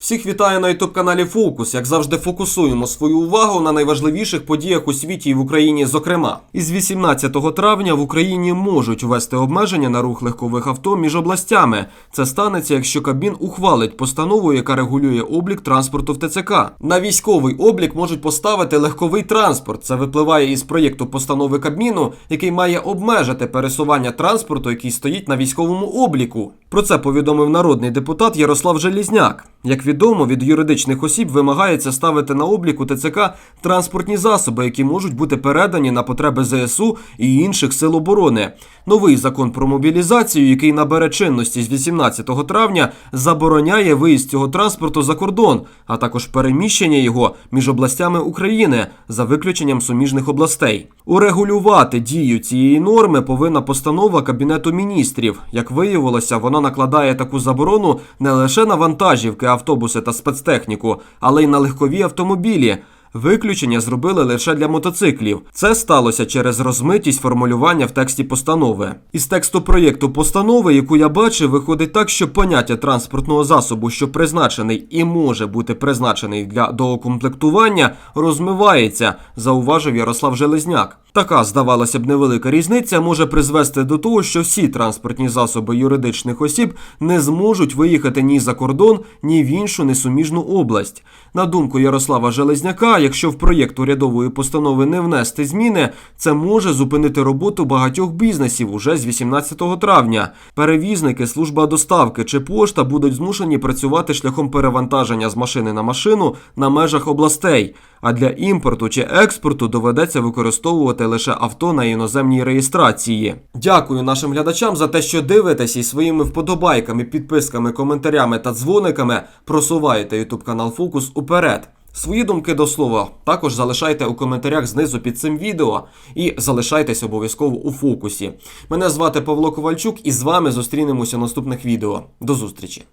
Всіх вітаю на ютуб каналі Фокус. Як завжди, фокусуємо свою увагу на найважливіших подіях у світі і в Україні. Зокрема, із 18 травня в Україні можуть ввести обмеження на рух легкових авто між областями. Це станеться, якщо Кабмін ухвалить постанову, яка регулює облік транспорту в ТЦК. На військовий облік можуть поставити легковий транспорт. Це випливає із проєкту постанови Кабміну, який має обмежити пересування транспорту, який стоїть на військовому обліку. Про це повідомив народний депутат Ярослав Желізняк. Як відомо, від юридичних осіб вимагається ставити на облік у ТЦК транспортні засоби, які можуть бути передані на потреби ЗСУ і інших сил оборони. Новий закон про мобілізацію, який набере чинності з 18 травня, забороняє виїзд цього транспорту за кордон, а також переміщення його між областями України за виключенням суміжних областей. Урегулювати дію цієї норми повинна постанова Кабінету міністрів. Як виявилося, вона накладає таку заборону не лише на вантажівки, автобуси та спецтехніку, але й на легкові автомобілі. Виключення зробили лише для мотоциклів. Це сталося через розмитість формулювання в тексті постанови. Із тексту проєкту постанови, яку я бачив, виходить так, що поняття транспортного засобу, що призначений і може бути призначений для доукомплектування, розмивається, зауважив Ярослав Железняк. Така, здавалося б, невелика різниця може призвести до того, що всі транспортні засоби юридичних осіб не зможуть виїхати ні за кордон, ні в іншу несуміжну область. На думку Ярослава Железняка, якщо в проєкт урядової постанови не внести зміни, це може зупинити роботу багатьох бізнесів уже з 18 травня. Перевізники, служба доставки чи пошта будуть змушені працювати шляхом перевантаження з машини на машину на межах областей. А для імпорту чи експорту доведеться використовувати лише авто на іноземній реєстрації. Дякую нашим глядачам за те, що дивитесь і своїми вподобайками, підписками, коментарями та дзвониками просуваєте YouTube канал Фокус уперед. Свої думки до слова також залишайте у коментарях знизу під цим відео і залишайтесь обов'язково у фокусі. Мене звати Павло Ковальчук, і з вами зустрінемося в наступних відео. До зустрічі!